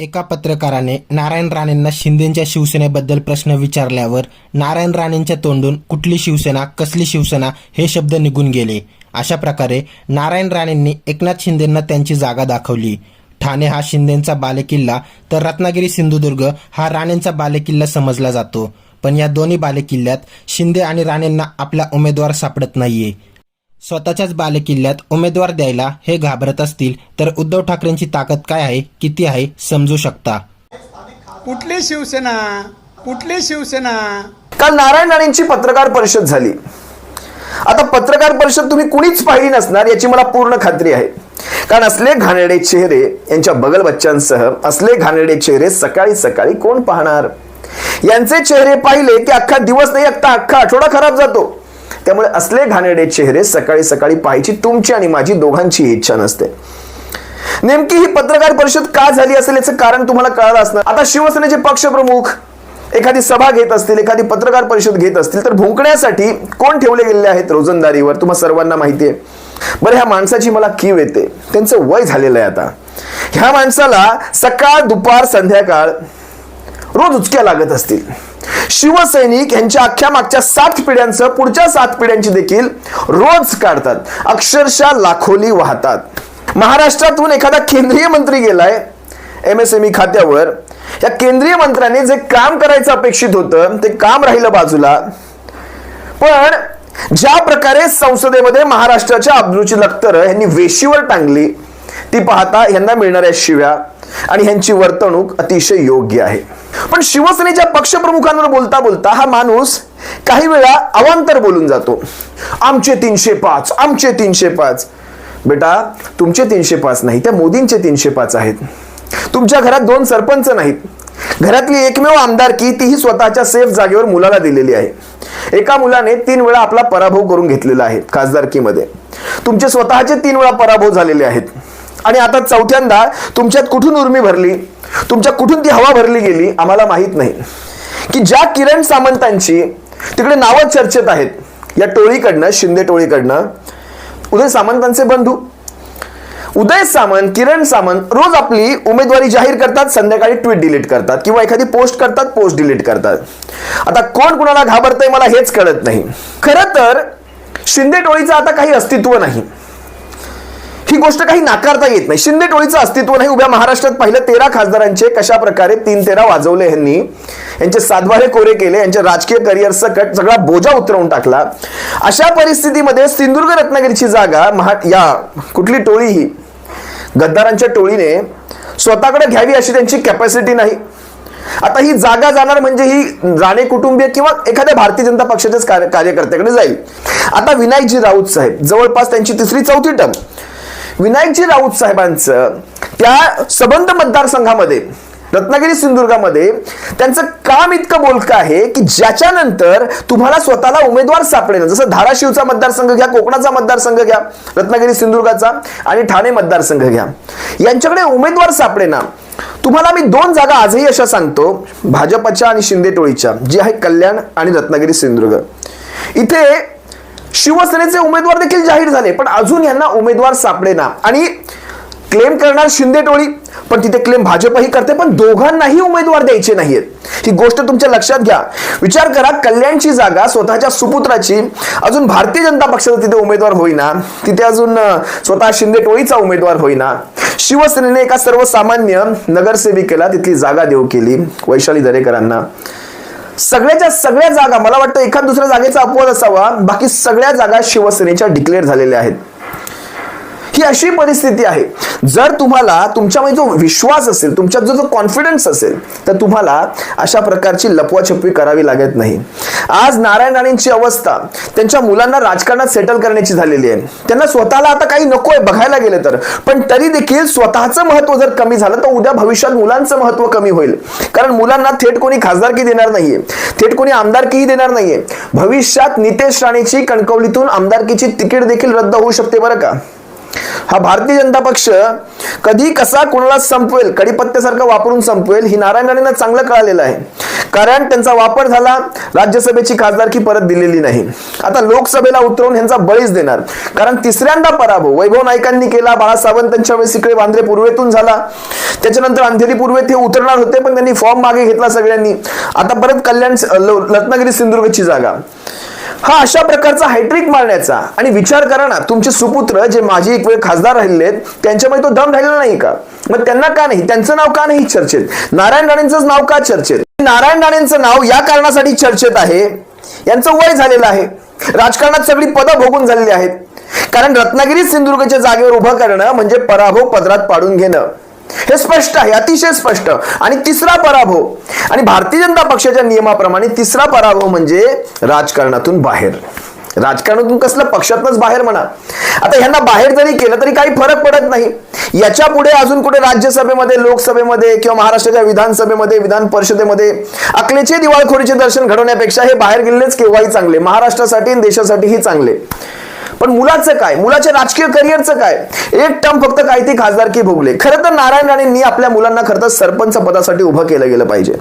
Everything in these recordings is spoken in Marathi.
एका पत्रकाराने नारायण राणेंना शिंदेच्या शिवसेनेबद्दल प्रश्न विचारल्यावर नारायण राणेंच्या तोंडून कुठली शिवसेना कसली शिवसेना हे शब्द निघून गेले. अशा प्रकारे नारायण राणेंनी एकनाथ शिंदेंना त्यांची जागा दाखवली. ठाणे हा शिंदेंचा बालेकिल्ला तर रत्नागिरी सिंधुदुर्ग हा राणेंचा बालेकिल्ला समजला जातो. पण या दोन्ही बालेकिल्ल्यात शिंदे आणि राणेंना आपला उमेदवार सापडत नाहीये. स्वतःच्याच बालेकिल्ल्यात उमेदवार द्यायला हे घाबरत असतील तर उद्धव ठाकरेंची ताकद काय आहे किती आहे समजू शकता. कुठली शिवसेना? कुठली शिवसेना? काल नारायण राणेंची पत्रकार परिषद झाली. आता पत्रकार परिषद तुम्ही कुणीच पाहिली नसणार याची मला पूर्ण खात्री आहे. कारण असले घाणेरडे चेहरे यांच्या बगल बच्चांसह असले घाणेरडे चेहरे सकाळी सकाळी कोण पाहणार? यांचे चेहरे पाहिले की अख्खा दिवस नाही अख्खा अख्खा आठवडा खराब जातो. त्यामुळे असले घाणेरडे चेहरे सकाळी सकाळी पाहायची तुमची आणि माझी दोघांची इच्छा नसते. नेमकी ही पत्रकार परिषद का झाली असेल याचं कारण तुम्हाला कळालं असणार. आता शिवसेनेचे पक्षप्रमुख एखादी सभा घेत असतील एखादी पत्रकार परिषद घेत असतील तर भुंकण्यासाठी कोण ठेवले गेलेले आहेत रोजंदारीवर? तुम्हाला सर्वांना माहिती आहे. बरं ह्या माणसाची मला कीव येते. त्यांचं वय झालेलं आहे आता. ह्या माणसाला सकाळ दुपार संध्याकाळ रोज उचक्या लागत असतील. शिवसैनिक यांच्या अख्ख्या मागच्या सात पिढ्यांचं पुढच्या सात पिढ्यांची देखील रोज काढतात. अक्षरशः लाखोली वाहतात. महाराष्ट्रातून एखादा केंद्रीय मंत्री गेलाय एम एस एम ई खात्यावर. या केंद्रीय मंत्र्याने जे काम करायचं अपेक्षित होतं ते काम राहिलं बाजूला. पण ज्या प्रकारे संसदेमध्ये महाराष्ट्राच्या अब्दुची लखतर यांनी वेशीवर टांगली ती पाहता यांना मिळणाऱ्या शिव्या आणि ह्यांची वर्तणूक अतिशय योग्य आहे. पण शिवसेनेच्या पक्षप्रमुखांवर बोलता बोलता हा माणूस काही वेळा अवांतर बोलून जातो. आमचे तीनशे पाच आमचे तीनशे पाच. बेटा तुमचे तीनशे पाच नाही त्या मोदींचे तीनशे पाच आहेत. तुमच्या घरात दोन सरपंच नाहीत. घरातली एकमेव आमदारकी तीही स्वतःच्या सेफ जागेवर मुलाला दिलेली आहे. एका मुलाने तीन वेळा आपला पराभव करून घेतलेला आहे खासदारकीमध्ये. तुमचे स्वतःचे तीन वेळा पराभव झालेले आहेत. आणि आता चौथ्यांदा तुमच्यात कुठून उर्मी भरली? तुमच्या कुठून ती हवा भरली गेली आम्हाला माहीत नाही. की ज्या किरण सामंतांची तिकडे नावं चर्चेत आहेत या टोळीकडनं शिंदे टोळीकडनं उदय सामंतांचे बंधू. उदय सामंत किरण सामंत रोज आपली उमेदवारी जाहीर करतात संध्याकाळी ट्विट डिलीट करतात किंवा एखादी पोस्ट करतात पोस्ट डिलीट करतात. आता कोण कुणाला घाबरतंय मला हेच कळत नाही. खरं तर शिंदे टोळीचं आता काही अस्तित्व नाही. ही गोष्ट काही नाकारता येत नाही. शिंदे टोळीचं अस्तित्व नाही. उभ्या महाराष्ट्रात पहिलं तेरा खासदारांचे कशा प्रकारे तीन तेरा वाजवले यांनी. यांचे सातबारे कोरे केले. यांच्या राजकीय करिअर सकट सगळा बोजा उतरवून टाकला. अशा परिस्थितीमध्ये सिंधुदुर्ग रत्नागिरीची जागा महा या कुठली टोळी ही? गद्दारांच्या टोळीने स्वतःकडे घ्यावी अशी त्यांची कॅपॅसिटी नाही. आता ही जागा जाणार म्हणजे ही राणे कुटुंबीय किंवा एखाद्या भारतीय जनता पक्षाच्याच कार्य- कार्यकर्त्याकडे जाईल. आता विनायकजी राऊत साहेब जवळपास त्यांची तिसरी चौथी टर्म. विनायकजी राऊत साहेबांचं त्या सबंध मतदारसंघामध्ये रत्नागिरी सिंधुदुर्गामध्ये त्यांचं काम इतकं बोलकं आहे की ज्याच्यानंतर तुम्हाला स्वतःला उमेदवार सापडेल. जसं धाराशिवचा मतदारसंघ घ्या कोकणाचा मतदारसंघ घ्या रत्नागिरी सिंधुदुर्गाचा आणि ठाणे मतदारसंघ घ्या. यांच्याकडे उमेदवार सापडे ना तुम्हाला मी दोन जागा आजही अशा सांगतो भाजपच्या आणि शिंदे टोळीच्या जी आहे कल्याण आणि रत्नागिरी सिंधुदुर्ग. इथे शिवसेनेचे उमेदवार देखील जाहीर झाले पण अजून यांना उमेदवार सापडेना आणि क्लेम करणार शिंदे टोळी पण तिथे क्लेम भाजपही करते पण दोघांनाही उमेदवार द्यायचे नाहीयेत. ही गोष्ट तुमच्या लक्षात घ्या. विचार करा कल्याणची जागा स्वतःच्या सुपुत्राची अजून भारतीय जनता पक्षाचा तिथे उमेदवार होईना तिथे अजून स्वतः शिंदे टोळीचा उमेदवार होईना. शिवसेनेने एका सर्वसामान्य नगरसेविकेला तिथली जागा देऊ केली वैशाली दरेकरांना. सगळ्याच्या सगळ्या जागा मला वाटतं एखाद दुसऱ्या जागेचा अपवाद असावा बाकी सगळ्या जागा शिवसेनेच्या डिक्लेअर झालेल्या आहेत. ही अशी परिस्थिती आहे. जर तुम्हाला तुमच्यामध्ये जो विश्वास असेल तुमच्यात जो जो कॉन्फिडन्स असेल तर तुम्हाला अशा प्रकारची लपवाछपवी करावी लागत नाही. आज नारायण राणेंची अवस्था त्यांच्या मुलांना राजकारणात सेटल करण्याची झालेली आहे. त्यांना स्वतःला आता काही नकोय बघायला गेलं तर. पण तरी देखील स्वतःचं महत्त्व जर कमी झालं तर उद्या भविष्यात मुलांचं महत्त्व कमी होईल. कारण मुलांना थेट कोणी खासदारकी देणार नाहीये. थेट कोणी आमदारकीही देणार नाहीये. भविष्यात नितेश राणेची कणकवलीतून आमदारकीची तिकीट देखील रद्द होऊ शकते बरं का? हा भारतीय जनता पक्ष कधी कसा कोणाला संपवेल कडीपत्त्यासारखं वापरून संपवेल ही नारायण राणेंना चांगलं कळालेलं आहे. कारण त्यांचा वापर झाला राज्यसभेची खासदारकी परत दिलेली नाही. आता लोकसभेला उतरवून यांचा बळीच देणार. कारण तिसऱ्यांदा पराभव वैभव नाईकांनी केला बाळा सावंतांच्या वेळेस इकडे वांद्रे पूर्वेतून झाला. त्याच्यानंतर अंधेरी पूर्वेत हे उतरणार होते पण त्यांनी फॉर्म मागे घेतला सगळ्यांनी. आता परत कल्याण रत्नागिरी सिंधुदुर्गची जागा. हा अशा प्रकारचा हायट्रिक मारण्याचा. आणि विचार करा ना तुमचे सुपुत्र जे माझे एक वेळ खासदार राहिले त्यांच्यामध्ये तो दम राहिलेला नाही का? मग त्यांना का नाही? त्यांचं नाव का नाही चर्चेत? नारायण राणेंचं नाव का चर्चेत? नारायण राणेंचं नाव या कारणासाठी चर्चेत आहे. यांचं वय झालेलं आहे. राजकारणात सगळी पदं भोगून झालेली आहेत. कारण रत्नागिरी सिंधुदुर्गच्या जागेवर उभं करणं म्हणजे पराभव पदरात पाडून घेणं. हे स्पष्ट आहे अतिशय स्पष्ट. आणि तिसरा पराभव आणि भारतीय जनता पक्षाच्या नियमाप्रमाणे तिसरा पराभव म्हणजे राजकारणातून बाहेर. राजकारणातून कसलं? पक्षातनच बाहेर म्हणा. आता ह्यांना बाहेर जरी केलं तरी काही फरक पडत नाही. याच्यापुढे अजून कुठे राज्यसभेमध्ये लोकसभेमध्ये किंवा महाराष्ट्राच्या विधानसभेमध्ये विधान परिषदेमध्ये अकलेचे दिवाळखोरीचे दर्शन घडवण्यापेक्षा हे बाहेर गेलेलेच केव्हाही चांगले. महाराष्ट्रासाठी आणि देशासाठीही चांगले. पण मुलाचं काय? मुलाच्या राजकीय करिअरचं काय? एक टर्म फक्त काय ते खासदारकी भोगले. खरं तर नारायण राणेंनी आपल्या मुलांना खरं तर सरपंच पदासाठी उभं केलं गेलं पाहिजे.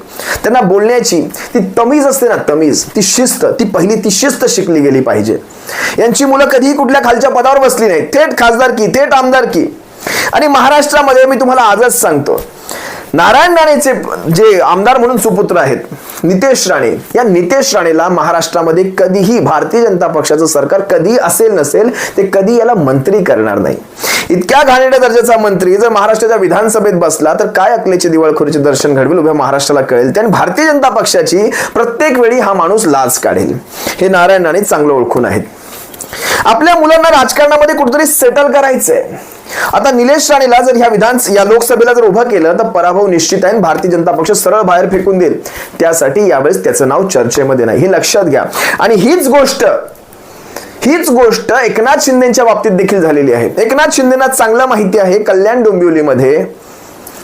त्यांना बोलण्याची ती तमीज असते ना तमीज. ती शिस्त ती पहिली ती शिस्त शिकली गेली पाहिजे. यांची मुलं कधीही कुठल्या खालच्या पदावर बसली नाही थेट खासदारकी थेट आमदारकी. आणि महाराष्ट्रामध्ये मी तुम्हाला आजच सांगतो. नारायण राणेचे जे आमदार म्हणून सुपुत्र आहेत नितेश राणे या नितेश राणेला महाराष्ट्रामध्ये कधीही भारतीय जनता पक्षाचं सरकार कधी असेल नसेल ते कधी याला मंत्री करणार नाही. इतक्या घाणेरड्या दर्जाचा मंत्री जर महाराष्ट्राच्या विधानसभेत बसला तर काय अकलेचे दिवाळखोरीचे दर्शन घडवेल उभ्या महाराष्ट्राला कळेल. आणि भारतीय जनता पक्षाची प्रत्येक वेळी हा माणूस लाच काढेल. हे नारायण राणे चांगलं ओळखून आहेत. आपल्या मुलांना राजकारणामध्ये कुठेतरी सेटल करायचंय. आता निलेश राणेला जर ह्या विधान या लोकसभेला जर उभं केलं तर पराभव निश्चित आहे आणि भारतीय जनता पक्ष सरळ बाहेर फेकून देईल. त्यासाठी यावेळेस त्याचं नाव चर्चेमध्ये नाही. हे लक्षात घ्या. आणि हीच गोष्ट हीच गोष्ट एकनाथ शिंदेच्या बाबतीत देखील झालेली आहे. एकनाथ शिंदेना चांगलं माहिती आहे कल्याण डोंबिवलीमध्ये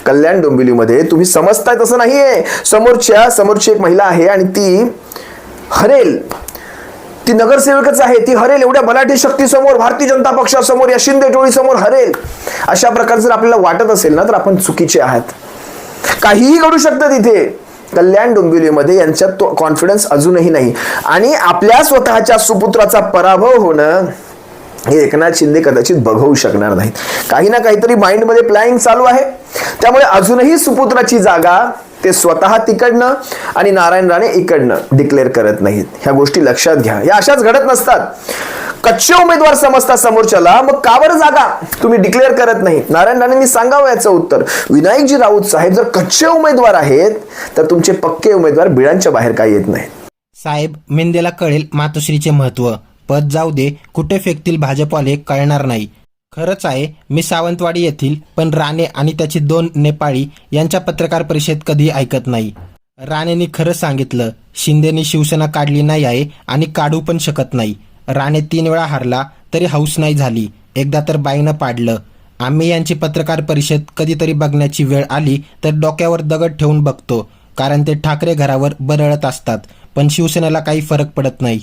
कल्याण डोंबिवलीमध्ये तुम्ही समजताय तसं नाहीये. समोरच्या समोरची एक महिला आहे आणि ती हरेल ती नगरसेवकच आहे ती हरेल. एवढ्या बलाढ्य शक्तीसमोर भारतीय जनता पक्षासमोर या शिंदे टोळीसमोर हरेल. अशा प्रकारे जर आपल्याला वाटत असेल ना तर आपण चुकीचे आहात. काहीही घडू शकतं तिथे. कल्याण डोंबिवलीमध्ये यांच्यात तो कॉन्फिडन्स अजूनही नाही. आणि आपल्या स्वतःच्या सुपुत्राचा पराभव होणं हे एकनाथ शिंदे कदाचित बघवू शकणार नाहीत. काही ना काहीतरी माइंडमध्ये प्लॅनिंग चालू आहे. त्यामुळे अजूनही सुपुत्राची जागा ते स्वतः तिकडनं आणि नारायण राणे इकडनं डिक्लेअर करत नाहीत. ह्या गोष्टी लक्षात घ्या. या अशाच घडत नसतात. कच्चे उमेदवार समजता समोरच्याला मग का जागा तुम्ही डिक्लेअर करत नाही नारायण राणेंनी सांगावं याचं उत्तर. विनायकजी राऊत साहेब जर कच्चे उमेदवार आहेत तर तुमचे पक्के उमेदवार बिळांच्या बाहेर काय येत नाहीत. साहेब मेंदेला कळेल मातोश्रीचे महत्त्व. पद जाऊ दे कुठे फेकतील भाजपवाले कळणार नाही. खरंच आहे मी सावंतवाडी येथील पण राणे आणि त्याची दोन नेपाळी यांच्या पत्रकार परिषद कधी ऐकत नाही. राणेंनी खरं सांगितलं शिंदेनी शिवसेना काढली नाही आहे आणि काढू पण शकत नाही. राणे तीन वेळा हारला तरी हौस नाही झाली. एकदा तर बाईनं पाडलं. आम्ही यांची पत्रकार परिषद कधीतरी बघण्याची वेळ आली तर डोक्यावर दगड ठेवून बघतो कारण ते ठाकरे घरावर बरळत असतात पण शिवसेनेला काही फरक पडत नाही.